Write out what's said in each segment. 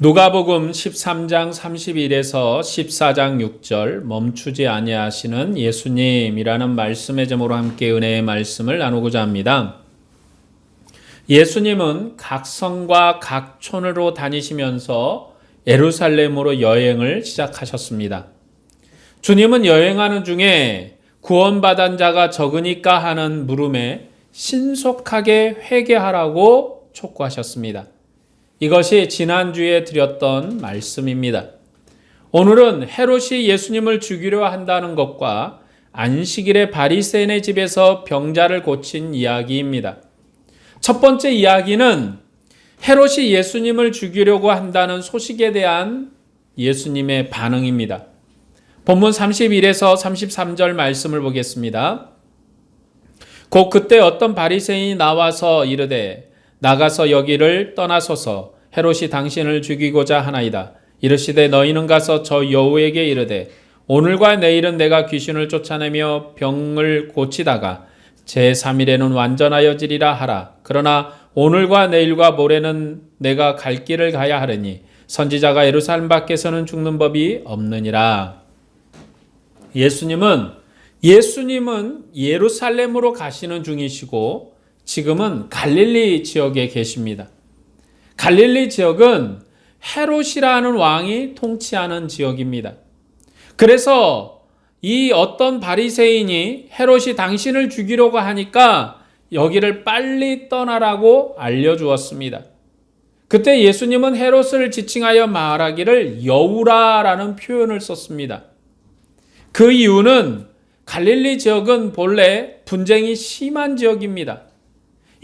누가복음 13장 31에서 14장 6절 멈추지 아니하시는 예수님이라는 말씀의 제목으로 함께 은혜의 말씀을 나누고자 합니다. 예수님은 각 성과 각 촌으로 다니시면서 예루살렘으로 여행을 시작하셨습니다. 주님은 여행하는 중에 구원받은 자가 적으니까 하는 물음에 신속하게 회개하라고 촉구하셨습니다. 이것이 지난주에 드렸던 말씀입니다. 오늘은 헤롯이 예수님을 죽이려 한다는 것과 안식일에 바리새인의 집에서 병자를 고친 이야기입니다. 첫 번째 이야기는 헤롯이 예수님을 죽이려고 한다는 소식에 대한 예수님의 반응입니다. 본문 31에서 33절 말씀을 보겠습니다. 곧 그때 어떤 바리새인이 나와서 이르되 나가서 여기를 떠나소서 헤롯이 당신을 죽이고자 하나이다. 이르시되 너희는 가서 저 여우에게 이르되 오늘과 내일은 내가 귀신을 쫓아내며 병을 고치다가 제3일에는 완전하여지리라 하라. 그러나 오늘과 내일과 모레는 내가 갈 길을 가야 하려니 선지자가 예루살렘 밖에서는 죽는 법이 없느니라. 예수님은 예수님은 예루살렘으로 가시는 중이시고 지금은 갈릴리 지역에 계십니다. 갈릴리 지역은 헤롯이라는 왕이 통치하는 지역입니다. 그래서 이 어떤 바리새인이 헤롯이 당신을 죽이려고 하니까 여기를 빨리 떠나라고 알려주었습니다. 그때 예수님은 헤롯을 지칭하여 말하기를 여우라라는 표현을 썼습니다. 그 이유는 갈릴리 지역은 본래 분쟁이 심한 지역입니다.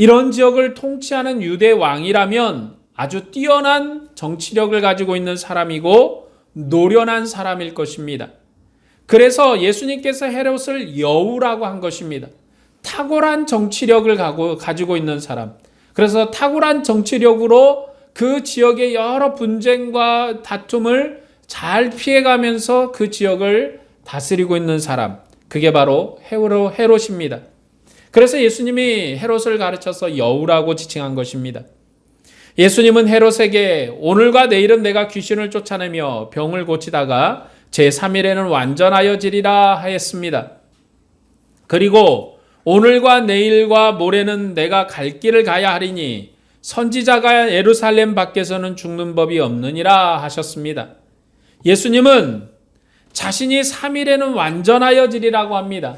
이런 지역을 통치하는 유대 왕이라면 아주 뛰어난 정치력을 가지고 있는 사람이고 노련한 사람일 것입니다. 그래서 예수님께서 헤롯을 여우라고 한 것입니다. 탁월한 정치력을 가지고 있는 사람. 그래서 탁월한 정치력으로 그 지역의 여러 분쟁과 다툼을 잘 피해가면서 그 지역을 다스리고 있는 사람. 그게 바로 헤롯입니다. 그래서 예수님이 헤롯을 가르쳐서 여우라고 지칭한 것입니다. 예수님은 헤롯에게 오늘과 내일은 내가 귀신을 쫓아내며 병을 고치다가 제3일에는 완전하여지리라 하였습니다. 그리고 오늘과 내일과 모레는 내가 갈 길을 가야 하리니 선지자가 예루살렘 밖에서는 죽는 법이 없느니라 하셨습니다. 예수님은 자신이 3일에는 완전하여지리라고 합니다.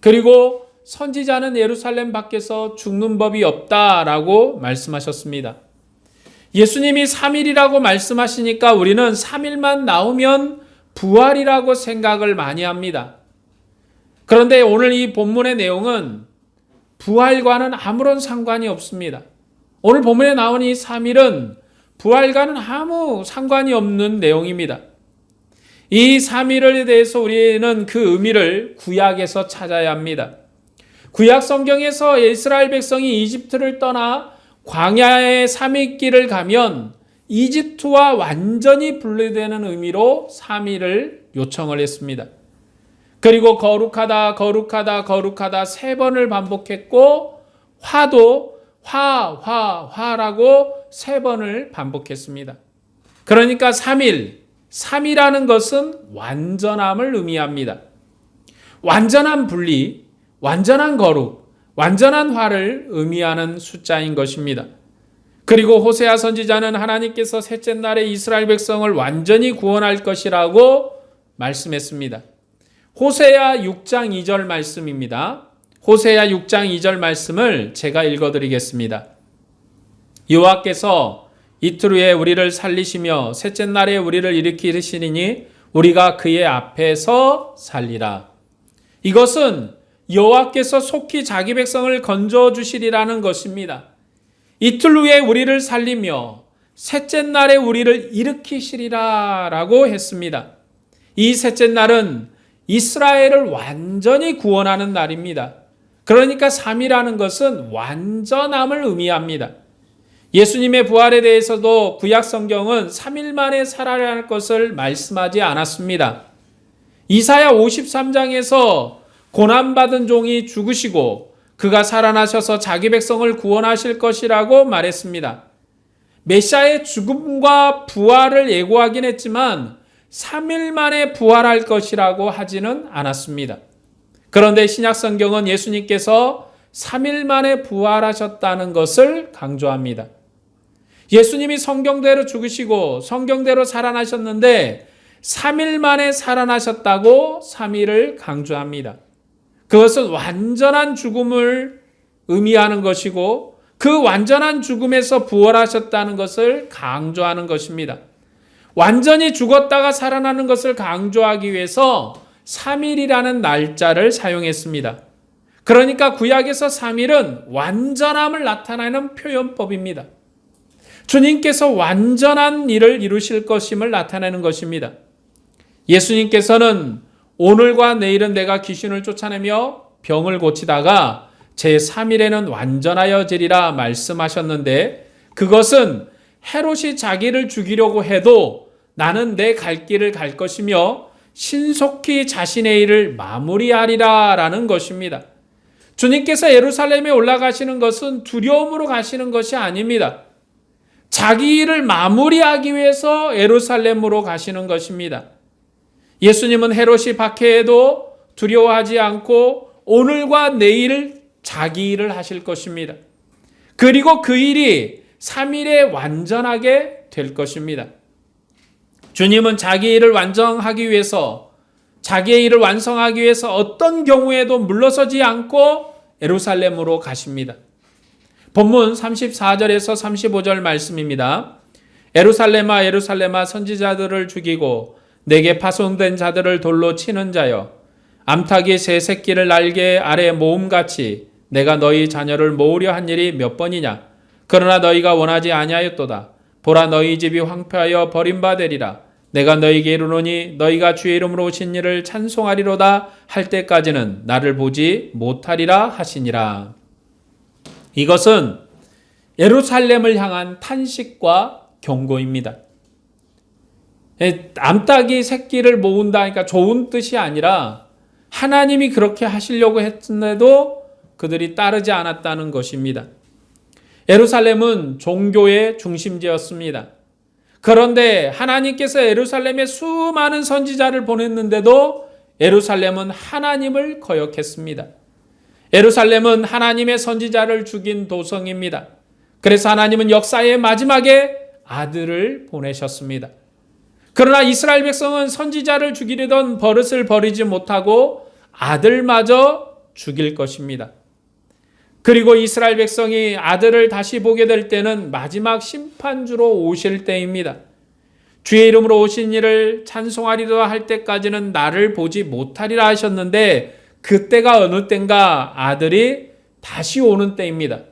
그리고 선지자는 예루살렘 밖에서 죽는 법이 없다라고 말씀하셨습니다. 예수님이 3일이라고 말씀하시니까 우리는 3일만 나오면 부활이라고 생각을 많이 합니다. 그런데 오늘 이 본문의 내용은 부활과는 아무런 상관이 없습니다. 오늘 본문에 나온 이 3일은 부활과는 아무 상관이 없는 내용입니다. 이 3일에 대해서 우리는 그 의미를 구약에서 찾아야 합니다. 구약 성경에서 이스라엘 백성이 이집트를 떠나 광야의 3일길을 가면 이집트와 완전히 분리되는 의미로 3일을 요청을 했습니다. 그리고 거룩하다, 거룩하다, 거룩하다 세 번을 반복했고, 화도 화, 화, 화라고 세 번을 반복했습니다. 그러니까 3일, 3이라는 것은 완전함을 의미합니다. 완전한 분리, 완전한 거룩, 완전한 화를 의미하는 숫자인 것입니다. 그리고 호세아 선지자는 하나님께서 셋째 날에 이스라엘 백성을 완전히 구원할 것이라고 말씀했습니다. 호세아 6장 2절 말씀입니다. 호세아 6장 2절 말씀을 제가 읽어 드리겠습니다. 여호와께서 이틀 후에 우리를 살리시며 셋째 날에 우리를 일으키시리니 우리가 그의 앞에서 살리라. 이것은 여호와께서 속히 자기 백성을 건져 주시리라는 것입니다. 이틀 후에 우리를 살리며 셋째 날에 우리를 일으키시리라라고 했습니다. 이 셋째 날은 이스라엘을 완전히 구원하는 날입니다. 그러니까 3이라는 것은 완전함을 의미합니다. 예수님의 부활에 대해서도 구약 성경은 3일 만에 살아야 할 것을 말씀하지 않았습니다. 이사야 53장에서 고난받은 종이 죽으시고 그가 살아나셔서 자기 백성을 구원하실 것이라고 말했습니다. 메시아의 죽음과 부활을 예고하긴 했지만 3일 만에 부활할 것이라고 하지는 않았습니다. 그런데 신약 성경은 예수님께서 3일 만에 부활하셨다는 것을 강조합니다. 예수님이 성경대로 죽으시고 성경대로 살아나셨는데 3일 만에 살아나셨다고 3일을 강조합니다. 그것은 완전한 죽음을 의미하는 것이고 그 완전한 죽음에서 부활하셨다는 것을 강조하는 것입니다. 완전히 죽었다가 살아나는 것을 강조하기 위해서 3일이라는 날짜를 사용했습니다. 그러니까 구약에서 3일은 완전함을 나타내는 표현법입니다. 주님께서 완전한 일을 이루실 것임을 나타내는 것입니다. 예수님께서는 오늘과 내일은 내가 귀신을 쫓아내며 병을 고치다가 제 3일에는 완전하여지리라 말씀하셨는데 그것은 헤롯이 자기를 죽이려고 해도 나는 내 갈 길을 갈 것이며 신속히 자신의 일을 마무리하리라 라는 것입니다. 주님께서 예루살렘에 올라가시는 것은 두려움으로 가시는 것이 아닙니다. 자기 일을 마무리하기 위해서 예루살렘으로 가시는 것입니다. 예수님은 헤롯이 박해해도 두려워하지 않고 오늘과 내일 자기 일을 하실 것입니다. 그리고 그 일이 3일에 완전하게 될 것입니다. 주님은 자기 일을 완성하기 위해서 자기의 일을 완성하기 위해서 어떤 경우에도 물러서지 않고 예루살렘으로 가십니다. 본문 34절에서 35절 말씀입니다. 에루살렘아 에루살렘아 선지자들을 죽이고 내게 파송된 자들을 돌로 치는 자여 암탉이 새 새끼를 날개 아래 모음같이 내가 너희 자녀를 모으려 한 일이 몇 번이냐? 그러나 너희가 원하지 아니하였도다. 보라 너희 집이 황폐하여 버림받으리라. 내가 너희에게 이르노니 너희가 주의 이름으로 오신 일을 찬송하리로다 할 때까지는 나를 보지 못하리라 하시니라. 이것은 예루살렘을 향한 탄식과 경고입니다. 암탉이 새끼를 모은다 그러니까 좋은 뜻이 아니라 하나님이 그렇게 하시려고 했는데도 그들이 따르지 않았다는 것입니다. 예루살렘은 종교의 중심지였습니다. 그런데 하나님께서 예루살렘에 수많은 선지자를 보냈는데도 예루살렘은 하나님을 거역했습니다. 예루살렘은 하나님의 선지자를 죽인 도성입니다. 그래서 하나님은 역사의 마지막에 아들을 보내셨습니다. 그러나 이스라엘 백성은 선지자를 죽이려던 버릇을 버리지 못하고 아들마저 죽일 것입니다. 그리고 이스라엘 백성이 아들을 다시 보게 될 때는 마지막 심판주로 오실 때입니다. 주의 이름으로 오신 이를 찬송하리라 할 때까지는 나를 보지 못하리라 하셨는데 그때가 어느 때인가 아들이 다시 오는 때입니다.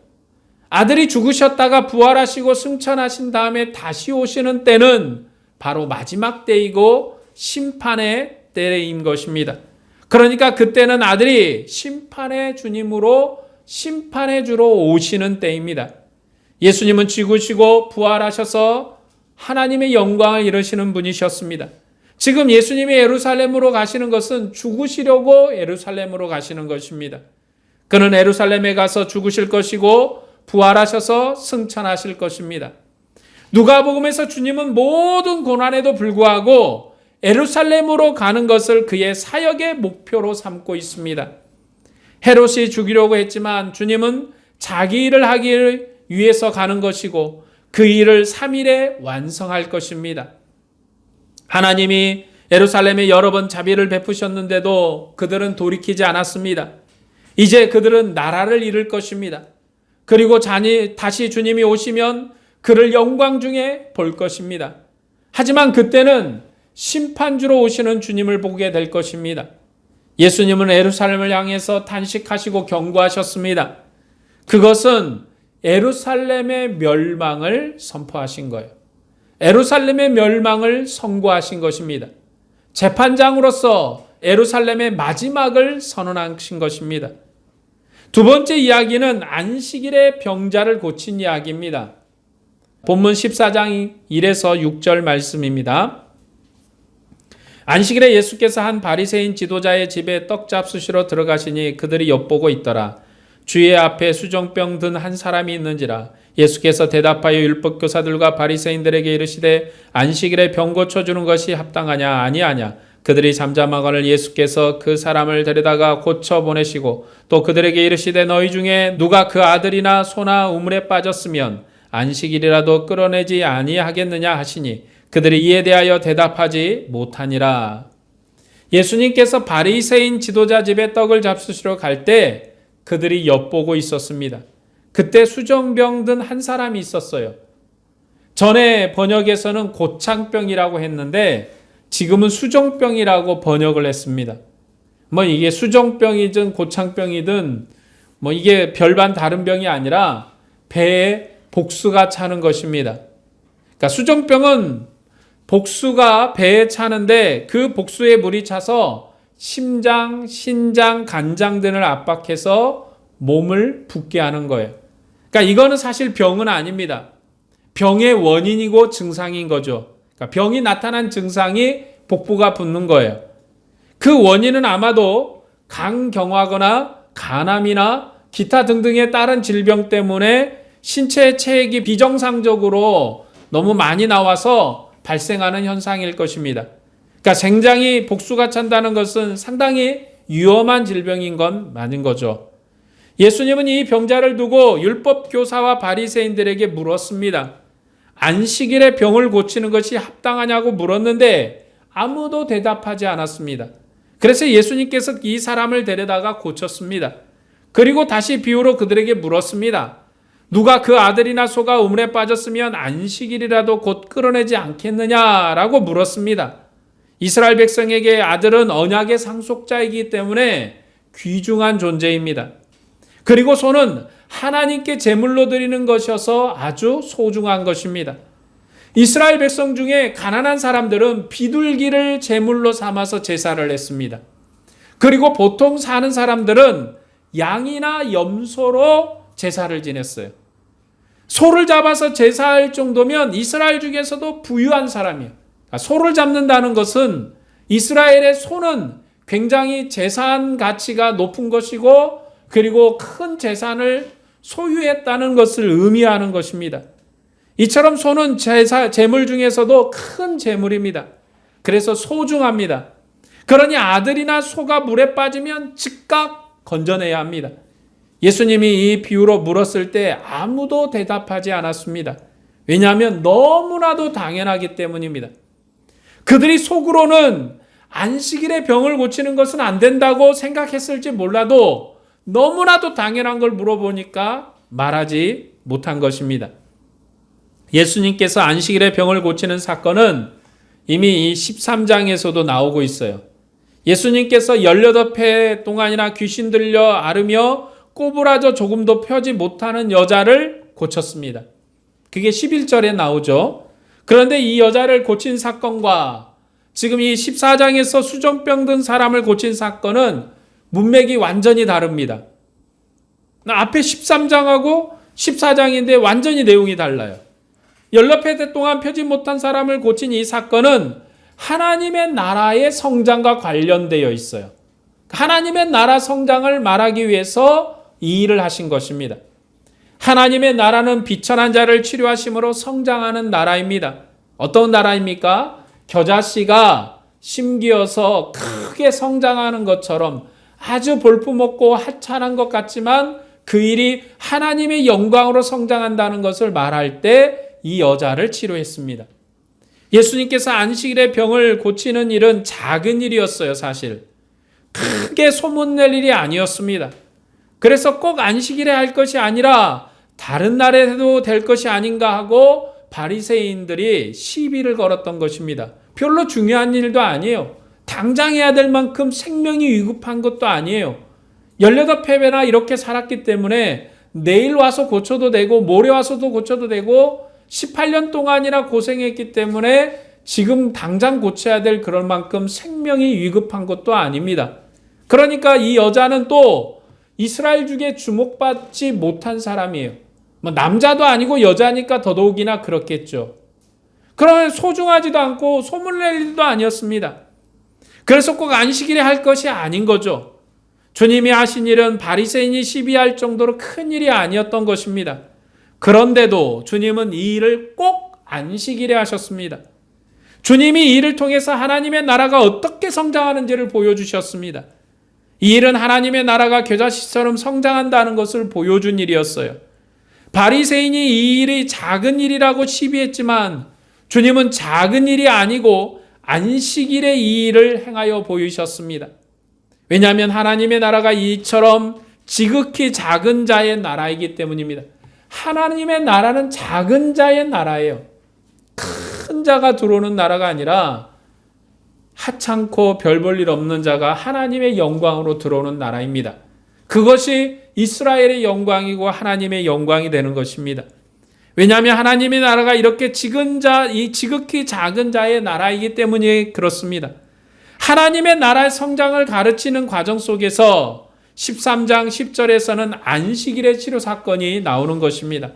아들이 죽으셨다가 부활하시고 승천하신 다음에 다시 오시는 때는 바로 마지막 때이고 심판의 때인 것입니다. 그러니까 그때는 아들이 심판의 주님으로 심판의 주로 오시는 때입니다. 예수님은 죽으시고 부활하셔서 하나님의 영광을 이루시는 분이셨습니다. 지금 예수님이 예루살렘으로 가시는 것은 죽으시려고 예루살렘으로 가시는 것입니다. 그는 예루살렘에 가서 죽으실 것이고 부활하셔서 승천하실 것입니다. 누가복음에서 주님은 모든 고난에도 불구하고 예루살렘으로 가는 것을 그의 사역의 목표로 삼고 있습니다. 헤롯이 죽이려고 했지만 주님은 자기 일을 하기 위해서 가는 것이고 그 일을 3일에 완성할 것입니다. 하나님이 예루살렘에 여러 번 자비를 베푸셨는데도 그들은 돌이키지 않았습니다. 이제 그들은 나라를 잃을 것입니다. 그리고 다시 주님이 오시면 그를 영광 중에 볼 것입니다. 하지만 그때는 심판주로 오시는 주님을 보게 될 것입니다. 예수님은 예루살렘을 향해서 탄식하시고 경고하셨습니다. 그것은 예루살렘의 멸망을 선포하신 거예요. 에루살렘의 멸망을 선고하신 것입니다. 재판장으로서 에루살렘의 마지막을 선언하신 것입니다. 두 번째 이야기는 안식일의 병자를 고친 이야기입니다. 본문 14장 1에서 6절 말씀입니다. 안식일에 예수께서 한 바리새인 지도자의 집에 떡 잡수시러 들어가시니 그들이 엿보고 있더라. 주의 앞에 수정병 든 한 사람이 있는지라 예수께서 대답하여 율법 교사들과 바리새인들에게 이르시되 안식일에 병 고쳐 주는 것이 합당하냐 아니하냐 그들이 잠잠하거늘 예수께서 그 사람을 데려다가 고쳐 보내시고 또 그들에게 이르시되 너희 중에 누가 그 아들이나 소나 우물에 빠졌으면 안식일이라도 끌어내지 아니하겠느냐 하시니 그들이 이에 대하여 대답하지 못하니라. 예수님께서 바리새인 지도자 집에 떡을 잡수시러 갈 때 그들이 엿보고 있었습니다. 그때 수정병 든 한 사람이 있었어요. 전에 번역에서는 고창병이라고 했는데 지금은 수정병이라고 번역을 했습니다. 뭐 이게 수정병이든 고창병이든 뭐 이게 별반 다른 병이 아니라 배에 복수가 차는 것입니다. 그러니까 수정병은 복수가 배에 차는데 그 복수에 물이 차서 심장, 신장, 간장 등을 압박해서 몸을 붓게 하는 거예요. 그러니까 이거는 사실 병은 아닙니다. 병의 원인이고 증상인 거죠. 그러니까 병이 나타난 증상이 복부가 붓는 거예요. 그 원인은 아마도 강경화거나 간암이나 기타 등등의 다른 질병 때문에 신체 체액이 비정상적으로 너무 많이 나와서 발생하는 현상일 것입니다. 그러니까 생장이 복수가 찬다는 것은 상당히 위험한 질병인 건 맞는 거죠. 예수님은 이 병자를 두고 율법 교사와 바리새인들에게 물었습니다. 안식일에 병을 고치는 것이 합당하냐고 물었는데 아무도 대답하지 않았습니다. 그래서 예수님께서 이 사람을 데려다가 고쳤습니다. 그리고 다시 비유로 그들에게 물었습니다. 누가 그 아들이나 소가 우물에 빠졌으면 안식일이라도 곧 끌어내지 않겠느냐라고 물었습니다. 이스라엘 백성에게 아들은 언약의 상속자이기 때문에 귀중한 존재입니다. 그리고 소는 하나님께 제물로 드리는 것이어서 아주 소중한 것입니다. 이스라엘 백성 중에 가난한 사람들은 비둘기를 제물로 삼아서 제사를 했습니다. 그리고 보통 사는 사람들은 양이나 염소로 제사를 지냈어요. 소를 잡아서 제사할 정도면 이스라엘 중에서도 부유한 사람이에요. 그러니까 소를 잡는다는 것은 이스라엘의 소는 굉장히 재산 가치가 높은 것이고 그리고 큰 재산을 소유했다는 것을 의미하는 것입니다. 이처럼 소는 제사, 재물 중에서도 큰 재물입니다. 그래서 소중합니다. 그러니 아들이나 소가 물에 빠지면 즉각 건져내야 합니다. 예수님이 이 비유로 물었을 때 아무도 대답하지 않았습니다. 왜냐하면 너무나도 당연하기 때문입니다. 그들이 속으로는 안식일에 병을 고치는 것은 안 된다고 생각했을지 몰라도 너무나도 당연한 걸 물어보니까 말하지 못한 것입니다. 예수님께서 안식일에 병을 고치는 사건은 이미 이 13장에서도 나오고 있어요. 예수님께서 18회 동안이나 귀신 들려 앓으며 꼬부라져 조금도 펴지 못하는 여자를 고쳤습니다. 그게 11절에 나오죠. 그런데 이 여자를 고친 사건과 지금 이 14장에서 수정병 든 사람을 고친 사건은 문맥이 완전히 다릅니다. 앞에 13장하고 14장인데 완전히 내용이 달라요. 연락회 동안 펴지 못한 사람을 고친 이 사건은 하나님의 나라의 성장과 관련되어 있어요. 하나님의 나라 성장을 말하기 위해서 이 일을 하신 것입니다. 하나님의 나라는 비천한 자를 치료하심으로 성장하는 나라입니다. 어떤 나라입니까? 겨자씨가 심기어서 크게 성장하는 것처럼 아주 볼품없고 하찮은 것 같지만 그 일이 하나님의 영광으로 성장한다는 것을 말할 때 이 여자를 치료했습니다. 예수님께서 안식일에 병을 고치는 일은 작은 일이었어요, 사실. 크게 소문낼 일이 아니었습니다. 그래서 꼭 안식일에 할 것이 아니라 다른 날에 해도 될 것이 아닌가 하고 바리새인들이 시비를 걸었던 것입니다. 별로 중요한 일도 아니에요. 당장 해야 될 만큼 생명이 위급한 것도 아니에요. 18패배나 이렇게 살았기 때문에 내일 와서 고쳐도 되고 모레 와서도 고쳐도 되고 18년 동안이나 고생했기 때문에 지금 당장 고쳐야 될 그럴 만큼 생명이 위급한 것도 아닙니다. 그러니까 이 여자는 또 이스라엘 중에 주목받지 못한 사람이에요. 뭐 남자도 아니고 여자니까 더더욱이나 그렇겠죠. 그러면 소중하지도 않고 소문낼 일도 아니었습니다. 그래서 꼭 안식일에 할 것이 아닌 거죠. 주님이 하신 일은 바리새인이 시비할 정도로 큰 일이 아니었던 것입니다. 그런데도 주님은 이 일을 꼭 안식일에 하셨습니다. 주님이 이 일을 통해서 하나님의 나라가 어떻게 성장하는지를 보여주셨습니다. 이 일은 하나님의 나라가 겨자씨처럼 성장한다는 것을 보여준 일이었어요. 바리새인이 이 일이 작은 일이라고 시비했지만 주님은 작은 일이 아니고 안식일에 이 일을 행하여 보이셨습니다. 왜냐하면 하나님의 나라가 이처럼 지극히 작은 자의 나라이기 때문입니다. 하나님의 나라는 작은 자의 나라예요. 큰 자가 들어오는 나라가 아니라 하찮고 별 볼 일 없는 자가 하나님의 영광으로 들어오는 나라입니다. 그것이 이스라엘의 영광이고 하나님의 영광이 되는 것입니다. 왜냐하면 하나님의 나라가 이렇게 지근 자, 이 지극히 작은 자의 나라이기 때문에 그렇습니다. 하나님의 나라의 성장을 가르치는 과정 속에서 13장 10절에서는 안식일의 치료 사건이 나오는 것입니다.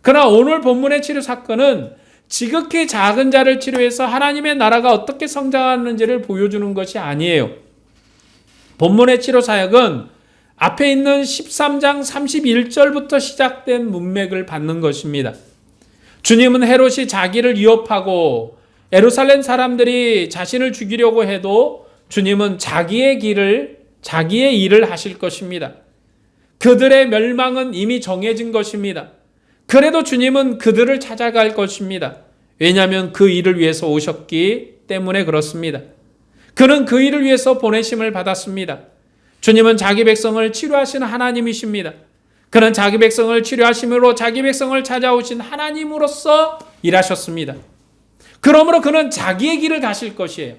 그러나 오늘 본문의 치료 사건은 지극히 작은 자를 치료해서 하나님의 나라가 어떻게 성장하는지를 보여주는 것이 아니에요. 본문의 치료 사역은 앞에 있는 13장 31절부터 시작된 문맥을 받는 것입니다. 주님은 헤롯이 자기를 위협하고 에루살렘 사람들이 자신을 죽이려고 해도 주님은 자기의 길을 자기의 일을 하실 것입니다. 그들의 멸망은 이미 정해진 것입니다. 그래도 주님은 그들을 찾아갈 것입니다. 왜냐하면 그 일을 위해서 오셨기 때문에 그렇습니다. 그는 그 일을 위해서 보내심을 받았습니다. 주님은 자기 백성을 치료하시는 하나님이십니다. 그는 자기 백성을 치료하심으로 자기 백성을 찾아오신 하나님으로서 일하셨습니다. 그러므로 그는 자기의 길을 가실 것이에요.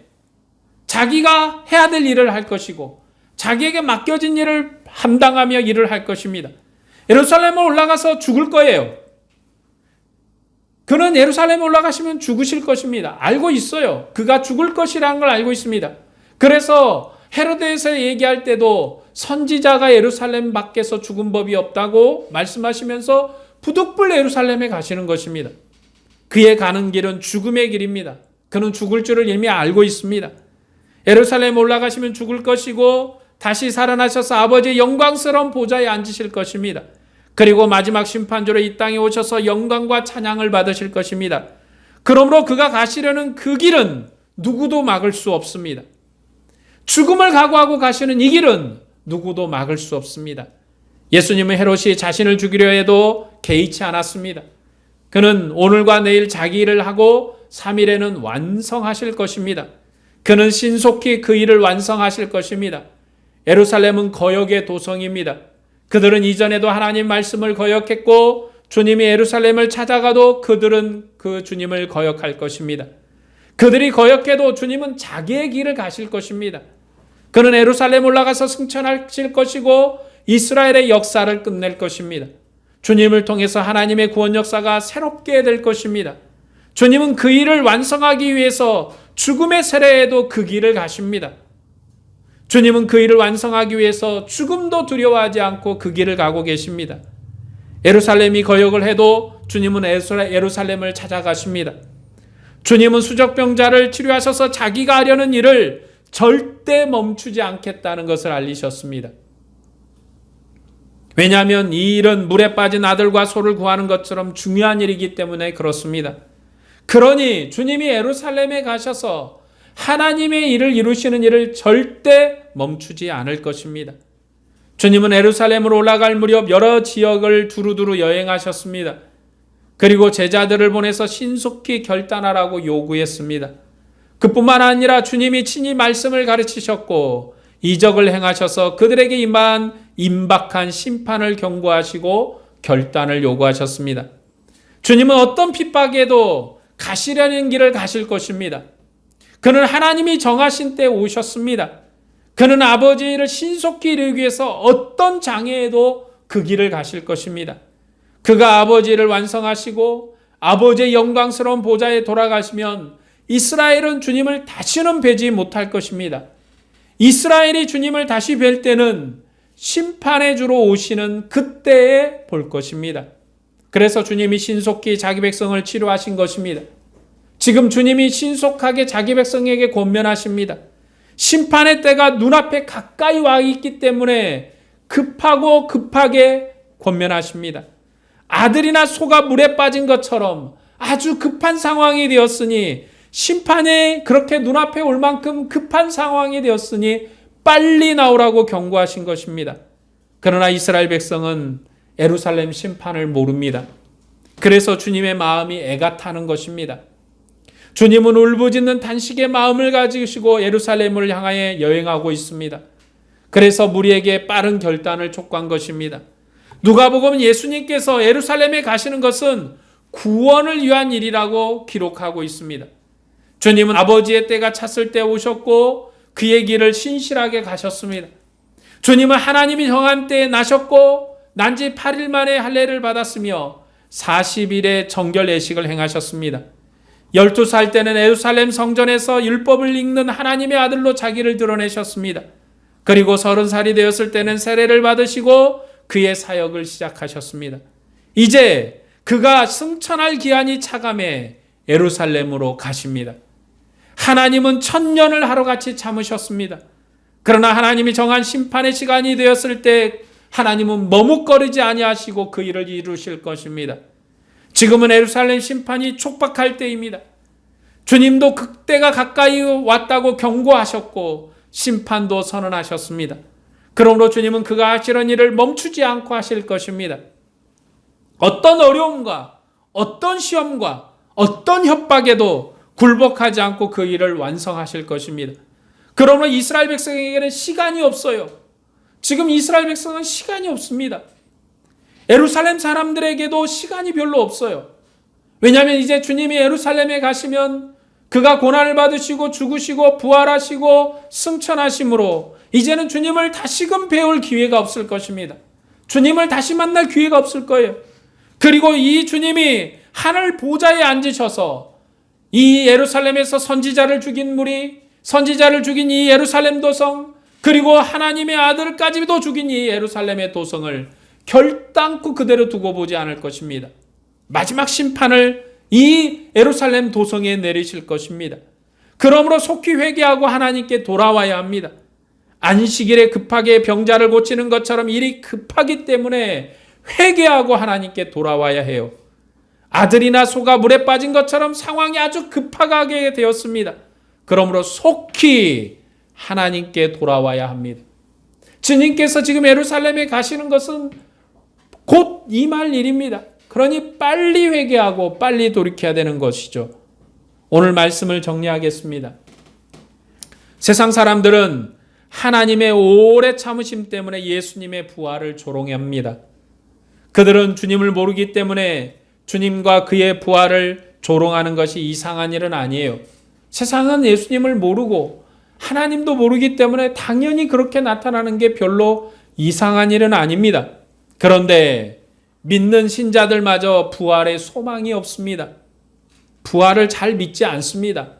자기가 해야 될 일을 할 것이고 자기에게 맡겨진 일을 감당하며 일을 할 것입니다. 예루살렘에 올라가서 죽을 거예요. 그는 예루살렘에 올라가시면 죽으실 것입니다. 알고 있어요. 그가 죽을 것이라는 걸 알고 있습니다. 그래서 헤로데에서 얘기할 때도 선지자가 예루살렘 밖에서 죽은 법이 없다고 말씀하시면서 부득불 예루살렘에 가시는 것입니다. 그의 가는 길은 죽음의 길입니다. 그는 죽을 줄을 이미 알고 있습니다. 예루살렘 올라가시면 죽을 것이고 다시 살아나셔서 아버지의 영광스러운 보좌에 앉으실 것입니다. 그리고 마지막 심판주로 이 땅에 오셔서 영광과 찬양을 받으실 것입니다. 그러므로 그가 가시려는 그 길은 누구도 막을 수 없습니다. 죽음을 각오하고 가시는 이 길은 누구도 막을 수 없습니다. 예수님은 헤롯이 자신을 죽이려 해도 개의치 않았습니다. 그는 오늘과 내일 자기 일을 하고 3일에는 완성하실 것입니다. 그는 신속히 그 일을 완성하실 것입니다. 에루살렘은 거역의 도성입니다. 그들은 이전에도 하나님 말씀을 거역했고 주님이 에루살렘을 찾아가도 그들은 그 주님을 거역할 것입니다. 그들이 거역해도 주님은 자기의 길을 가실 것입니다. 그는 에루살렘 올라가서 승천하실 것이고 이스라엘의 역사를 끝낼 것입니다. 주님을 통해서 하나님의 구원 역사가 새롭게 될 것입니다. 주님은 그 일을 완성하기 위해서 죽음의 세례에도 그 길을 가십니다. 주님은 그 일을 완성하기 위해서 죽음도 두려워하지 않고 그 길을 가고 계십니다. 예루살렘이 거역을 해도 주님은 예루살렘을 찾아가십니다. 주님은 수적병자를 치료하셔서 자기가 하려는 일을 절대 멈추지 않겠다는 것을 알리셨습니다. 왜냐하면 이 일은 물에 빠진 아들과 소를 구하는 것처럼 중요한 일이기 때문에 그렇습니다. 그러니 주님이 예루살렘에 가셔서 하나님의 일을 이루시는 일을 절대 멈추지 않을 것입니다. 주님은 예루살렘으로 올라갈 무렵 여러 지역을 두루두루 여행하셨습니다. 그리고 제자들을 보내서 신속히 결단하라고 요구했습니다. 그뿐만 아니라 주님이 친히 말씀을 가르치셨고 이적을 행하셔서 그들에게 임한 임박한 심판을 경고하시고 결단을 요구하셨습니다. 주님은 어떤 핍박에도 가시려는 길을 가실 것입니다. 그는 하나님이 정하신 때 오셨습니다. 그는 아버지를 신속히 이루기 위해서 어떤 장애에도 그 길을 가실 것입니다. 그가 아버지를 완성하시고 아버지의 영광스러운 보좌에 돌아가시면 이스라엘은 주님을 다시는 뵈지 못할 것입니다. 이스라엘이 주님을 다시 뵐 때는 심판의 주로 오시는 그때에 볼 것입니다. 그래서 주님이 신속히 자기 백성을 치료하신 것입니다. 지금 주님이 신속하게 자기 백성에게 권면하십니다. 심판의 때가 눈앞에 가까이 와 있기 때문에 급하고 급하게 권면하십니다. 아들이나 소가 물에 빠진 것처럼 아주 급한 상황이 되었으니 심판에 그렇게 눈앞에 올 만큼 급한 상황이 되었으니 빨리 나오라고 경고하신 것입니다. 그러나 이스라엘 백성은 에루살렘 심판을 모릅니다. 그래서 주님의 마음이 애가 타는 것입니다. 주님은 울부짖는 단식의 마음을 가지시고 예루살렘을 향하여 여행하고 있습니다. 그래서 무리에게 빠른 결단을 촉구한 것입니다. 누가복음 예수님께서 예루살렘에 가시는 것은 구원을 위한 일이라고 기록하고 있습니다. 주님은 아버지의 때가 찼을 때 오셨고 그의 길을 신실하게 가셨습니다. 주님은 하나님이 정한 때에 나셨고 난지 8일 만에 할례를 받았으며 40일의 정결 예식을 행하셨습니다. 12살 때는 에루살렘 성전에서 율법을 읽는 하나님의 아들로 자기를 드러내셨습니다. 그리고 30살이 되었을 때는 세례를 받으시고 그의 사역을 시작하셨습니다. 이제 그가 승천할 기한이 차감해 에루살렘으로 가십니다. 하나님은 천년을 하루같이 참으셨습니다. 그러나 하나님이 정한 심판의 시간이 되었을 때 하나님은 머뭇거리지 아니하시고 그 일을 이루실 것입니다. 지금은 에루살렘 심판이 촉박할 때입니다. 주님도 그때가 가까이 왔다고 경고하셨고 심판도 선언하셨습니다. 그러므로 주님은 그가 하시는 일을 멈추지 않고 하실 것입니다. 어떤 어려움과 어떤 시험과 어떤 협박에도 굴복하지 않고 그 일을 완성하실 것입니다. 그러므로 이스라엘 백성에게는 시간이 없어요. 지금 이스라엘 백성은 시간이 없습니다. 에루살렘 사람들에게도 시간이 별로 없어요. 왜냐하면 이제 주님이 에루살렘에 가시면 그가 고난을 받으시고 죽으시고 부활하시고 승천하심으로 이제는 주님을 다시금 배울 기회가 없을 것입니다. 주님을 다시 만날 기회가 없을 거예요. 그리고 이 주님이 하늘 보좌에 앉으셔서 이 예루살렘에서 선지자를 죽인 무리, 선지자를 죽인 이 예루살렘 도성, 그리고 하나님의 아들까지도 죽인 이 예루살렘의 도성을 결단코 그대로 두고 보지 않을 것입니다. 마지막 심판을 이 예루살렘 도성에 내리실 것입니다. 그러므로 속히 회개하고 하나님께 돌아와야 합니다. 안식일에 급하게 병자를 고치는 것처럼 일이 급하기 때문에 회개하고 하나님께 돌아와야 해요. 아들이나 소가 물에 빠진 것처럼 상황이 아주 급하게 되었습니다. 그러므로 속히 하나님께 돌아와야 합니다. 주님께서 지금 예루살렘에 가시는 것은 곧 임할 일입니다. 그러니 빨리 회개하고 빨리 돌이켜야 되는 것이죠. 오늘 말씀을 정리하겠습니다. 세상 사람들은 하나님의 오래 참으심 때문에 예수님의 부활을 조롱합니다. 그들은 주님을 모르기 때문에 주님과 그의 부활을 조롱하는 것이 이상한 일은 아니에요. 세상은 예수님을 모르고 하나님도 모르기 때문에 당연히 그렇게 나타나는 게 별로 이상한 일은 아닙니다. 그런데 믿는 신자들마저 부활의 소망이 없습니다. 부활을 잘 믿지 않습니다.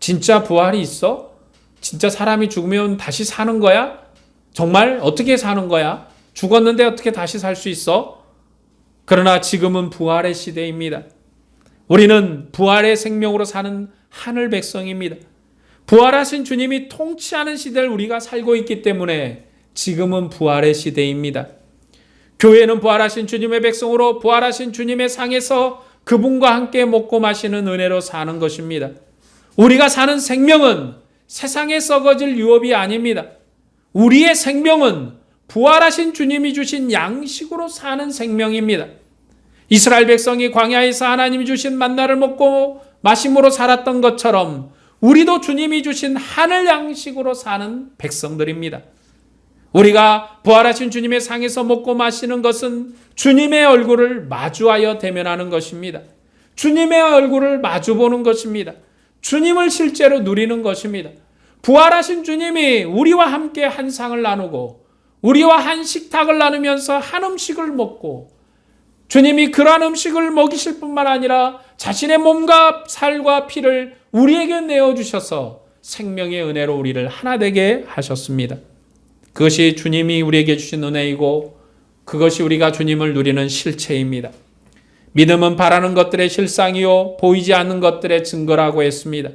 진짜 부활이 있어? 진짜 사람이 죽으면 다시 사는 거야? 정말 어떻게 사는 거야? 죽었는데 어떻게 다시 살 수 있어? 그러나 지금은 부활의 시대입니다. 우리는 부활의 생명으로 사는 하늘 백성입니다. 부활하신 주님이 통치하는 시대를 우리가 살고 있기 때문에 지금은 부활의 시대입니다. 교회는 부활하신 주님의 백성으로 부활하신 주님의 상에서 그분과 함께 먹고 마시는 은혜로 사는 것입니다. 우리가 사는 생명은 세상에 썩어질 유업이 아닙니다. 우리의 생명은 부활하신 주님이 주신 양식으로 사는 생명입니다. 이스라엘 백성이 광야에서 하나님이 주신 만나를 먹고 마심으로 살았던 것처럼 우리도 주님이 주신 하늘 양식으로 사는 백성들입니다. 우리가 부활하신 주님의 상에서 먹고 마시는 것은 주님의 얼굴을 마주하여 대면하는 것입니다. 주님의 얼굴을 마주보는 것입니다. 주님을 실제로 누리는 것입니다. 부활하신 주님이 우리와 함께 한 상을 나누고 우리와 한 식탁을 나누면서 한 음식을 먹고 주님이 그러한 음식을 먹이실 뿐만 아니라 자신의 몸과 살과 피를 우리에게 내어 주셔서 생명의 은혜로 우리를 하나 되게 하셨습니다. 그것이 주님이 우리에게 주신 은혜이고 그것이 우리가 주님을 누리는 실체입니다. 믿음은 바라는 것들의 실상이요 보이지 않는 것들의 증거라고 했습니다.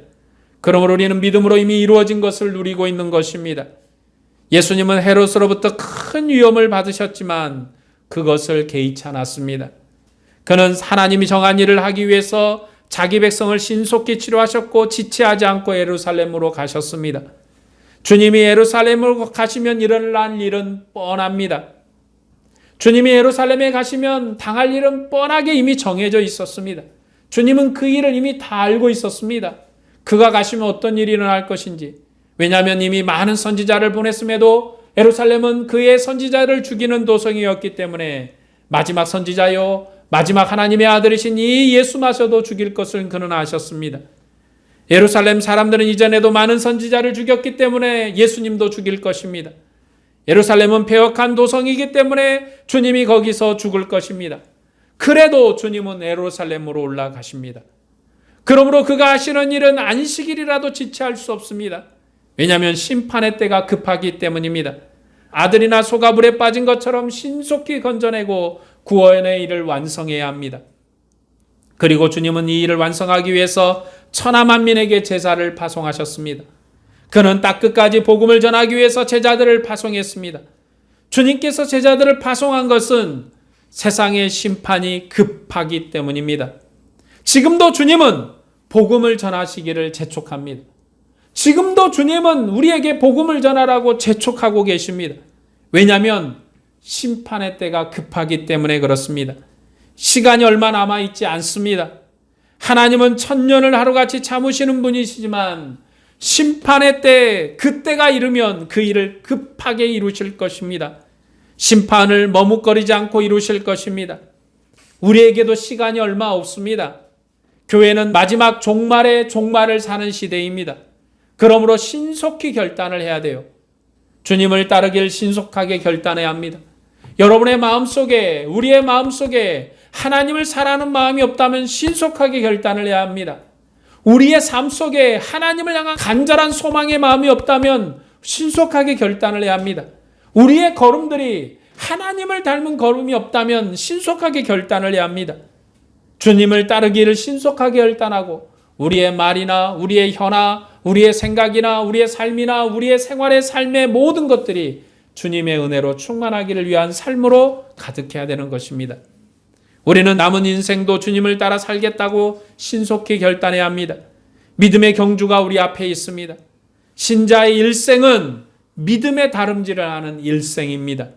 그러므로 우리는 믿음으로 이미 이루어진 것을 누리고 있는 것입니다. 예수님은 헤롯으로부터 큰 위험을 받으셨지만 그것을 개의치 않았습니다. 그는 하나님이 정한 일을 하기 위해서 자기 백성을 신속히 치료하셨고 지체하지 않고 예루살렘으로 가셨습니다. 주님이 예루살렘으로 가시면 일어날 일은 뻔합니다. 주님이 예루살렘에 가시면 당할 일은 뻔하게 이미 정해져 있었습니다. 주님은 그 일을 이미 다 알고 있었습니다. 그가 가시면 어떤 일이 일어날 것인지. 왜냐하면 이미 많은 선지자를 보냈음에도 예루살렘은 그의 선지자를 죽이는 도성이었기 때문에 마지막 선지자요, 마지막 하나님의 아들이신 이 예수마저도 죽일 것을 그는 아셨습니다. 예루살렘 사람들은 이전에도 많은 선지자를 죽였기 때문에 예수님도 죽일 것입니다. 예루살렘은 폐역한 도성이기 때문에 주님이 거기서 죽을 것입니다. 그래도 주님은 예루살렘으로 올라가십니다. 그러므로 그가 하시는 일은 안식일이라도 지체할 수 없습니다. 왜냐하면 심판의 때가 급하기 때문입니다. 아들이나 소가 불에 빠진 것처럼 신속히 건져내고 구원의 일을 완성해야 합니다. 그리고 주님은 이 일을 완성하기 위해서 천하 만민에게 제사를 파송하셨습니다. 그는 딱 끝까지 복음을 전하기 위해서 제자들을 파송했습니다. 주님께서 제자들을 파송한 것은 세상의 심판이 급하기 때문입니다. 지금도 주님은 복음을 전하시기를 재촉합니다. 지금도 주님은 우리에게 복음을 전하라고 재촉하고 계십니다. 왜냐하면 심판의 때가 급하기 때문에 그렇습니다. 시간이 얼마 남아 있지 않습니다. 하나님은 천년을 하루같이 참으시는 분이시지만 심판의 때 그때가 이르면 그 일을 급하게 이루실 것입니다. 심판을 머뭇거리지 않고 이루실 것입니다. 우리에게도 시간이 얼마 없습니다. 교회는 마지막 종말의 종말을 사는 시대입니다. 그러므로 신속히 결단을 해야 돼요. 주님을 따르길 신속하게 결단해야 합니다. 여러분의 마음속에 우리의 마음속에 하나님을 사랑하는 마음이 없다면 신속하게 결단을 해야 합니다. 우리의 삶 속에 하나님을 향한 간절한 소망의 마음이 없다면 신속하게 결단을 해야 합니다. 우리의 걸음들이 하나님을 닮은 걸음이 없다면 신속하게 결단을 해야 합니다. 주님을 따르기를 신속하게 결단하고 우리의 말이나 우리의 혀나 우리의 생각이나 우리의 삶이나 우리의 생활의 삶의 모든 것들이 주님의 은혜로 충만하기를 위한 삶으로 가득해야 되는 것입니다. 우리는 남은 인생도 주님을 따라 살겠다고 신속히 결단해야 합니다. 믿음의 경주가 우리 앞에 있습니다. 신자의 일생은 믿음의 다름질을 하는 일생입니다.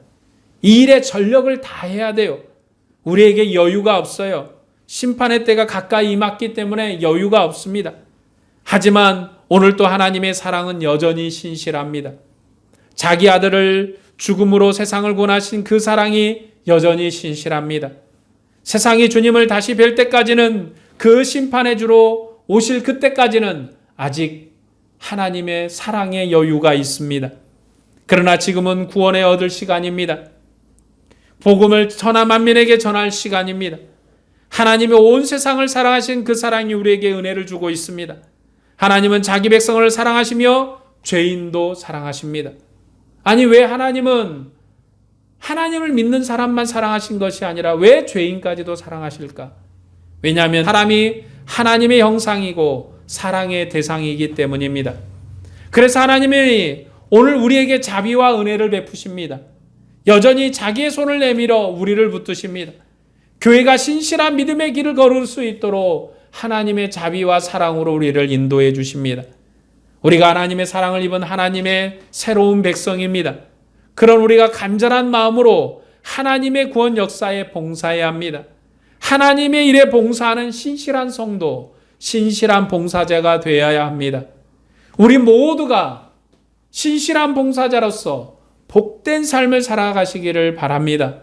이 일에 전력을 다해야 돼요. 우리에게 여유가 없어요. 심판의 때가 가까이 임했기 때문에 여유가 없습니다. 하지만 오늘도 하나님의 사랑은 여전히 신실합니다. 자기 아들을 죽음으로 세상을 구원하신 그 사랑이 여전히 신실합니다. 세상이 주님을 다시 뵐 때까지는 그 심판의 주로 오실 그때까지는 아직 하나님의 사랑의 여유가 있습니다. 그러나 지금은 구원에 얻을 시간입니다. 복음을 천하 만민에게 전할 시간입니다. 하나님이 온 세상을 사랑하신 그 사랑이 우리에게 은혜를 주고 있습니다. 하나님은 자기 백성을 사랑하시며 죄인도 사랑하십니다. 아니, 왜 하나님은 하나님을 믿는 사람만 사랑하신 것이 아니라 왜 죄인까지도 사랑하실까? 왜냐하면 사람이 하나님의 형상이고 사랑의 대상이기 때문입니다. 그래서 하나님이 오늘 우리에게 자비와 은혜를 베푸십니다. 여전히 자기의 손을 내밀어 우리를 붙드십니다. 교회가 신실한 믿음의 길을 걸을 수 있도록 하나님의 자비와 사랑으로 우리를 인도해 주십니다. 우리가 하나님의 사랑을 입은 하나님의 새로운 백성입니다. 그런 우리가 간절한 마음으로 하나님의 구원 역사에 봉사해야 합니다. 하나님의 일에 봉사하는 신실한 성도, 신실한 봉사자가 되어야 합니다. 우리 모두가 신실한 봉사자로서 복된 삶을 살아가시기를 바랍니다.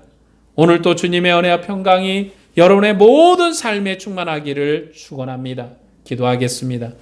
오늘도 주님의 은혜와 평강이 여러분의 모든 삶에 충만하기를 축원합니다. 기도하겠습니다.